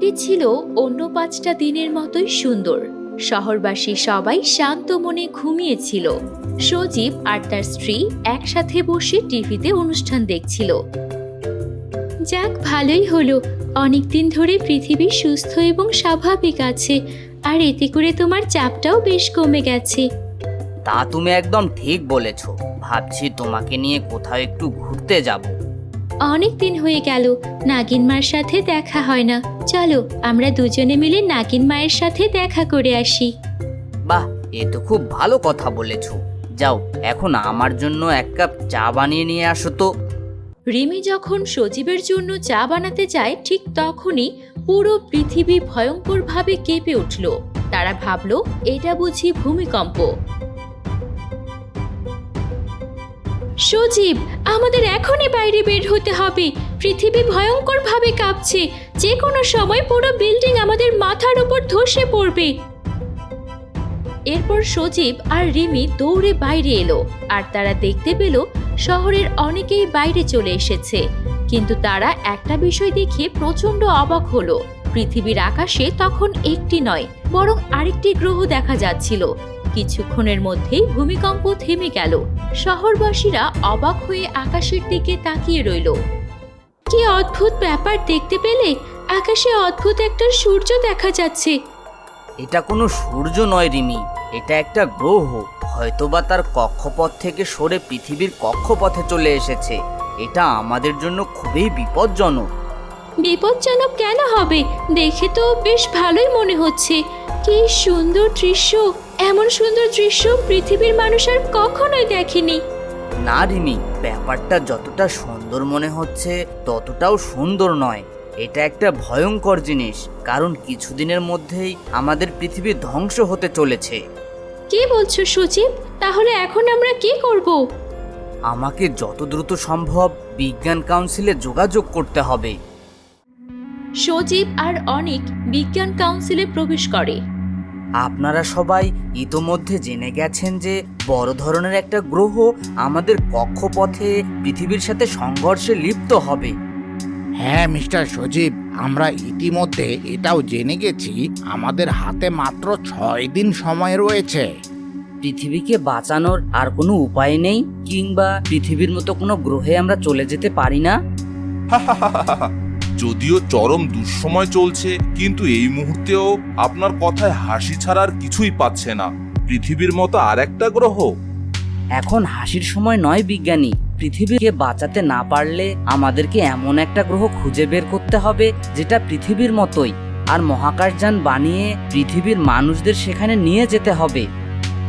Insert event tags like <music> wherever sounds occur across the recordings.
দিনটি ছিল অন্য পাঁচটা দিনের মতোই সুন্দর। শহরবাসী সবাই শান্ত মনে ঘুমিয়েছিল। সজীব আর তার স্ত্রী একসাথে বসে টিভিতে অনুষ্ঠান দেখছিল। যাক, ভালোই হলো। অনেকদিন ধরে পৃথিবী সুস্থ এবং স্বাভাবিক আছে, আর এতে করে তোমার চাপটাও বেশ কমে গেছে। তা তুমি একদম ঠিক বলেছ। ভাবছি তোমাকে নিয়ে কোথাও একটু ঘুরতে যাব। অনেক দিন হয়ে গেল। নাগিন মার সাথে দেখা হয় না। চলো আমরা দুজনে মিলে নাগিন মায়ের সাথে দেখা করে আসি। বাহ এ তো খুব ভালো কথা বলেছ। যাও এখন আমার জন্য এক কাপ চা বানিয়ে নিয়ে আসো তো। রিমি যখন সজীবের জন্য চা বানাতে যায় ঠিক তখনই পুরো পৃথিবী ভয়ঙ্করভাবে কেঁপে উঠল। তারা ভাবল এটা বুঝি ভূমিকম্প। সজীব আমাদের এখনই বাইরে বের হতে হবে। পৃথিবী ভয়ঙ্করভাবে কাঁপছে। যে কোনো সময় পুরো বিল্ডিং আমাদের মাথার উপর ধসে পড়বে। এরপর সজীব আর রিমি দৌড়ে বাইরে এলো, আর তারা দেখতে পেল শহরের অনেকেই বাইরে চলে এসেছে। কিন্তু তারা একটা বিষয় দেখে প্রচণ্ড অবাক হলো। পৃথিবীর আকাশে তখন একটি নয়, বরং আরেকটি গ্রহ দেখা যাচ্ছিল। কিছুক্ষণের মধ্যেই ভূমিকম্প থেমে গেল। শহরবাসীরা অবাক হয়ে আকাশের দিকে তাকিয়ে রইল। কি অদ্ভুত ব্যাপার দেখতে পেলে? আকাশে অদ্ভুত একটা সূর্য দেখা যাচ্ছে। এটা কোনো সূর্য নয় রিমি। এটা একটা গ্রহ। হয়তোবা তার কক্ষপথ থেকে সরে পৃথিবীর কক্ষপথে চলে এসেছে। এটা আমাদের জন্য খুবই বিপজ্জনক। বিপজ্জনক কেন হবে? দেখে তো বেশ ভালোই মনে হচ্ছে। কি সুন্দর দৃশ্য। এমন সুন্দর দৃশ্য পৃথিবীর মানুষ আর কখনোই দেখেনি। না রিমি ব্যাপারটা যতটা সুন্দর মনে হচ্ছে ততটাও সুন্দর নয়। এটা একটা ভয়ঙ্কর জিনিস কারণ কিছুদিনের মধ্যেই আমাদের পৃথিবী ধ্বংস হতে চলেছে। কি বলছো সচিব তাহলে এখন আমরা কি করব? আমাকে যত দ্রুত সম্ভব বিজ্ঞান কাউন্সিলে যোগাযোগ করতে হবে। সজীব আর অনেক বিজ্ঞান কাউন্সিলে প্রবেশ করে। আপনারা সবাই ইতোমধ্যে জেনে গেছেন যে বড় ধরনের একটা গ্রহ আমাদের কক্ষপথে পৃথিবীর সাথে সংঘর্ষে লিপ্ত হবে। হ্যাঁ মিস্টার সজীব আমরা ইতিমধ্যে এটাও জেনে গেছি আমাদের হাতে মাত্র ছয় দিন সময় রয়েছে। পৃথিবীকে বাঁচানোর আর কোনো উপায় নেই কিংবা পৃথিবীর মতো কোনো গ্রহে আমরা চলে যেতে পারি না? <laughs> যদিও চরম দুঃসময় চলছে কিন্তু এই মুহূর্তেও আপনার কথায় হাসি ছাড়া আর কিছুই পাচ্ছে না। পৃথিবীর মতো আর একটা গ্রহ। এখন হাসির সময় নয় বিজ্ঞানী। পৃথিবীকে বাঁচাতে না পারলে আমাদেরকে এমন একটা গ্রহ খুঁজে বের করতে হবে যেটা পৃথিবীর মতোই। আর মহাকাশযান বানিয়ে পৃথিবীর মানুষদের সেখানে নিয়ে যেতে হবে।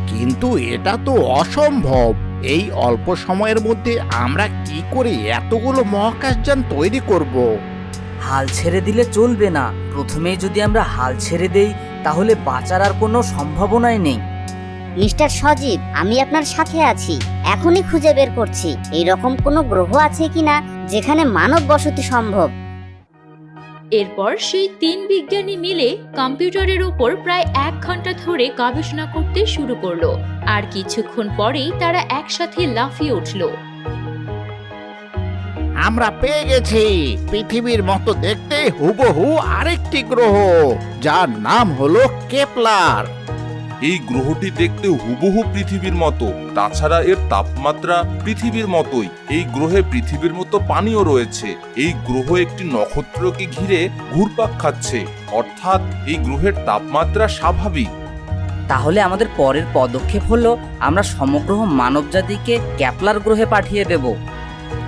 কিন্তু এটা তো অসম্ভব। এই অল্প সময়ের মধ্যে আমরা কি করে এতগুলো মহাকাশযান তৈরি করব? হাল ছেড়ে দিলে চলবে না। প্রথমেই যদি আমরা হাল ছেড়ে দেই তাহলে বাঁচার আর কোনো সম্ভাবনাই নেই। মিস্টার সজীব আমি আপনার সাথে আছি। এখনই খুঁজে বের করছি। এই রকম কোনো গ্রহ আছে কিনা যেখানে মানব বসতি সম্ভব? এরপর সেই তিন বিজ্ঞানী মিলে কম্পিউটারের ওপর প্রায় এক ঘণ্টা ধরে গবেষণা করতে শুরু করল। আর কিছুক্ষণ পরেই তারা একসাথে লাফিয়ে উঠল। আমরা পেয়ে গেছি। পৃথিবীর মতো দেখতে হুবহু আরেকটি গ্রহ যার নাম হলো কেপলার। এই গ্রহটি দেখতে হুবহু পৃথিবীর মতো তাছাড়া এর তাপমাত্রা পৃথিবীর মতোই। এই গ্রহে পৃথিবীর মতো পানিও রয়েছে। এই গ্রহ একটি নক্ষত্রকে ঘিরে ঘুরপাক খাচ্ছে। অর্থাৎ এই গ্রহের তাপমাত্রা স্বাভাবিক। তাহলে আমাদের পরের পদক্ষেপ হলো আমরা সমগ্র মানবজাতিকে ক্যাপলার গ্রহে পাঠিয়ে দেব।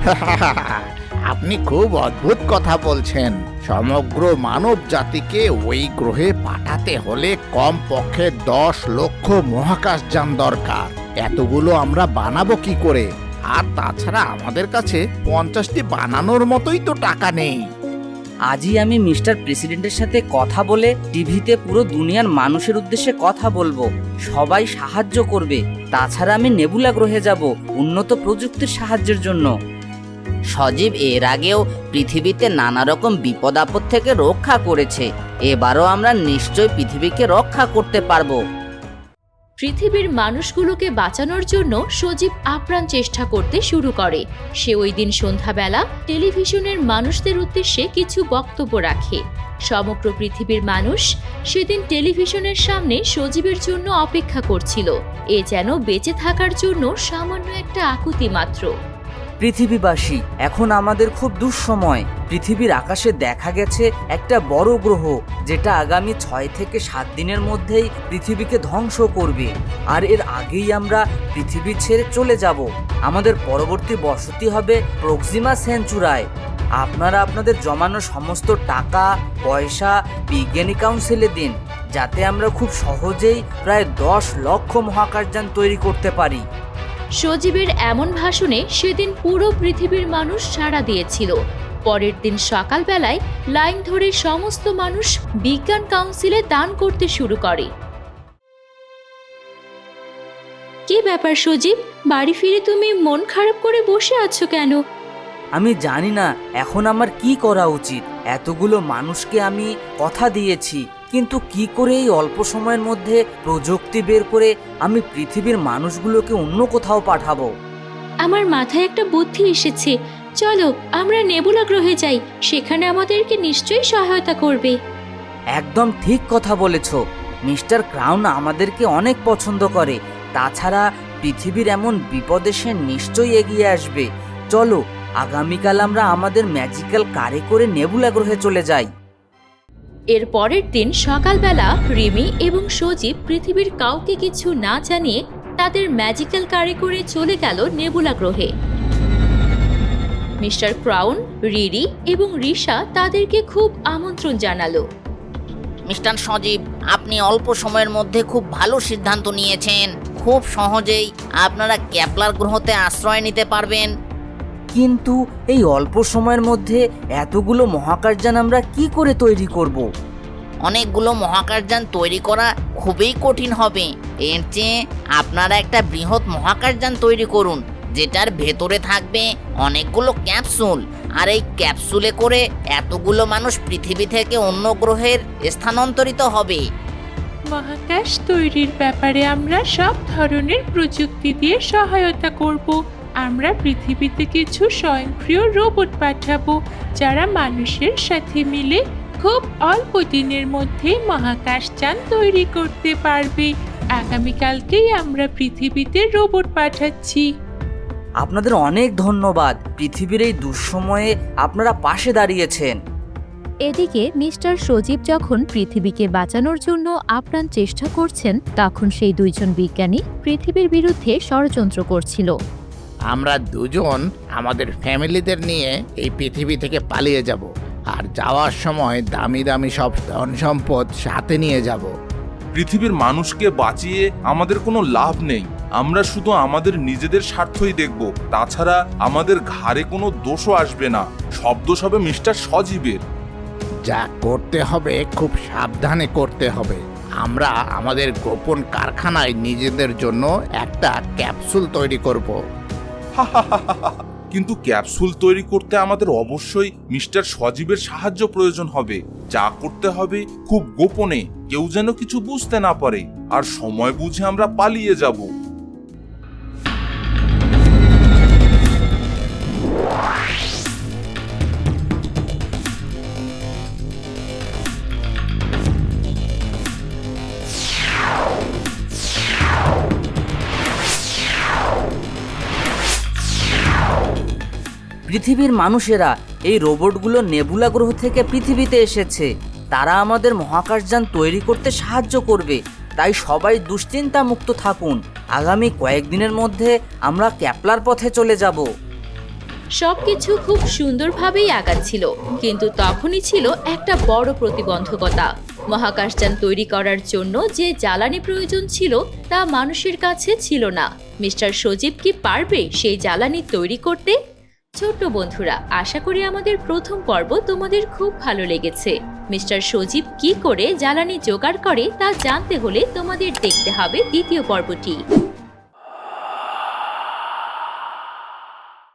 <laughs> আপনি খুব অদ্ভুত কথা বলছেন। সমগ্র মানব জাতিকে ওই গ্রহে পাঠাতে হলে কম পক্ষে দশ লক্ষ মহাকাশযান দরকার। এতগুলো আমরা বানাবো কি করে? আর তাছাড়া আমাদের কাছে পঞ্চাশটি বানানোর মতোই তো টাকা নেই। আজই আমি মিস্টার প্রেসিডেন্টের সাথে কথা বলে টিভিতে পুরো দুনিয়ার মানুষের উদ্দেশ্যে কথা বলব। সবাই সাহায্য করবে। তাছাড়া আমি নেবুলা গ্রহে যাব, উন্নত প্রযুক্তির সাহায্যের জন্য। সজীব এর আগেও পৃথিবীতে নানা রকম বিপদ আপদ থেকে রক্ষা করেছে। এবারও আমরা নিশ্চয় পৃথিবীকে রক্ষা করতে পারব। পৃথিবীর মানুষগুলোকে বাঁচানোর জন্য সজীব আপ্রাণ চেষ্টা করতে শুরু করে। সে ওই দিন সন্ধ্যাবেলা টেলিভিশনের মানুষদের উদ্দেশ্যে কিছু বক্তব্য রাখে। সমগ্র পৃথিবীর মানুষ সেদিন টেলিভিশনের সামনে সজীবের জন্য অপেক্ষা করছিল। এ যেন বেঁচে থাকার জন্য সামান্য একটা আকুতি মাত্র। পৃথিবীবাসী, এখন আমাদের খুব দুঃসময়। পৃথিবীর আকাশে দেখা গেছে একটা বড় গ্রহ, যেটা আগামী ছয় থেকে সাত দিনের মধ্যেই পৃথিবীকে ধ্বংস করবে। আর এর আগেই আমরা পৃথিবী ছেড়ে চলে যাব। আমাদের পরবর্তী বসতি হবে প্রক্সিমা সেঞ্চুরায়। আপনারা আপনাদের জমানো সমস্ত টাকা, পয়সা বিজ্ঞানী কাউন্সিলে দিন, যাতে আমরা খুব সহজেই প্রায় দশ লক্ষ মহাকাশযান তৈরি করতে পারি। সজীবের এমন ভাষণে সেদিন পুরো পৃথিবীর মানুষ সাড়া দিয়েছিল। পরের দিন সকালবেলায় লাইন ধরে সমস্ত মানুষ বিজ্ঞান কাউন্সিলে দান করতে শুরু করে। কি ব্যাপার সজীব? বাড়ি ফিরে তুমি মন খারাপ করে বসে আছো কেন? আমি জানি না, এখন আমার কি করা উচিত? এতগুলো মানুষকে আমি কথা দিয়েছি। কিন্তু কি করে এই অল্প সময়ের মধ্যে প্রযুক্তি বের করে আমি পৃথিবীর মানুষগুলোকে অন্য কোথাও পাঠাবো? আমার মাথায় একটা বুদ্ধি এসেছে। চলো আমরা নেবুলা গ্রহে যাই। সেখানে আমাদেরকে নিশ্চয়ই সহায়তা করবে। একদম ঠিক কথা বলেছ। মিস্টার ক্রাউন আমাদেরকে অনেক পছন্দ করে। তাছাড়া পৃথিবীর এমন বিপদে সে নিশ্চয়ই এগিয়ে আসবে। চলো আগামীকাল আমরা আমাদের ম্যাজিক্যাল কারে করে নেবুলা গ্রহে চলে যাই। এর পরের দিন সকালবেলা রিমি এবং সজীব পৃথিবীর কাউকে কিছু না জানিয়ে তাদের ম্যাজিক্যাল কারে করে চলে গেল নেবুলা গ্রহে। মিস্টার ক্রাউন, রিরি এবং রিশা তাদেরকে খুব আমন্ত্রণ জানালো। মিস্টার সজীব, আপনি অল্প সময়ের মধ্যে খুব ভালো সিদ্ধান্ত নিয়েছেন। খুব সহজেই আপনারা ক্যাপলার গ্রহতে আশ্রয় নিতে পারবেন। কিন্তু এই অল্প সময়ের মধ্যে এতগুলো মহাকাশযান আমরা কি করে তৈরি করব। অনেকগুলো মহাকাশযান তৈরি করা খুবই কঠিন হবে। এর চেয়ে আপনারা একটা বৃহৎ মহাকাশযান তৈরি করুন যেটার ভেতরে থাকবে অনেকগুলো ক্যাপসুল। আর এই ক্যাপসুলে করে এতগুলো মানুষ পৃথিবী থেকে অন্য গ্রহের স্থানান্তরিত হবে। মহাকাশ তৈরির ব্যাপারে আমরা সব ধরনের প্রযুক্তি দিয়ে সহায়তা করব। আমরা পৃথিবীতে কিছু স্বয়ংক্রিয় রোবট পাঠাবো যারা মানুষের সাথে মিলে খুব অল্প দিনের মধ্যে মহাকাশ মহাকাশযান তৈরি করতে পারবে। আগামীকালকেই আমরা পৃথিবীতে রোবট পাঠাচ্ছি। আপনাদের অনেক ধন্যবাদ। পৃথিবীর এই দুঃসময়ে আপনারা পাশে দাঁড়িয়েছেন। এদিকে মিস্টার সজীব যখন পৃথিবীকে বাঁচানোর জন্য আপ্রাণ চেষ্টা করছেন তখন সেই দুইজন বিজ্ঞানী পৃথিবীর বিরুদ্ধে ষড়যন্ত্র করছিল। আমরা দুজন আমাদের ফ্যামিলিদের নিয়ে এই পৃথিবী থেকে পালিয়ে যাব আর যাওয়ার সময় দামি দামি সব ধন সম্পদ সাথে নিয়ে যাব। পৃথিবীর মানুষকে বাঁচিয়ে আমাদের কোনো লাভ নেই। আমরা শুধু আমাদের নিজেদের স্বার্থই দেখব। তাছাড়া আমাদের ঘাড়ে কোনো দোষও আসবে না। শব্দ হবে মিস্টার সজীবের। যা করতে হবে খুব সাবধানে করতে হবে। আমরা আমাদের গোপন কারখানায় নিজেদের জন্য একটা ক্যাপসুল তৈরি করব। <laughs> কিন্তু ক্যাপসুল তৈরি করতে আমাদের অবশ্যই মিস্টার সজীবের সাহায্য প্রয়োজন হবে। যা করতে হবে খুব গোপনে, কেউ যেন কিছু বুঝতে না পারে। আর সময় বুঝে আমরা পালিয়ে যাব। পৃথিবীর মানুষেরা এই রোবটগুলো নেবুলা গ্রহ থেকে পৃথিবীতে এসেছে। তারা আমাদের মহাকাশযান তৈরি করতে সাহায্য করবে। তাই সবাই দুশ্চিন্তা মুক্ত থাকুন। আগামী কয়েকদিনের মধ্যে আমরা ক্যাপলার পথে চলে যাব। সবকিছু খুব সুন্দরভাবেই আগাচ্ছিল, কিন্তু তখনই ছিল একটা বড় প্রতিবন্ধকতা। মহাকাশযান তৈরি করার জন্য যে জ্বালানি প্রয়োজন ছিল তা মানুষের কাছে ছিল না। মিস্টার সজীব কি পারবে সেই জ্বালানি তৈরি করতে? ছোট্ট বন্ধুরা, আশা করি আমাদের প্রথম পর্ব তোমাদের খুব ভালো লেগেছে। মিস্টার সজীব কি করে জ্বালানি জোগাড় করে তা জানতে হলে তোমাদের দেখতে হবে দ্বিতীয় পর্বটি।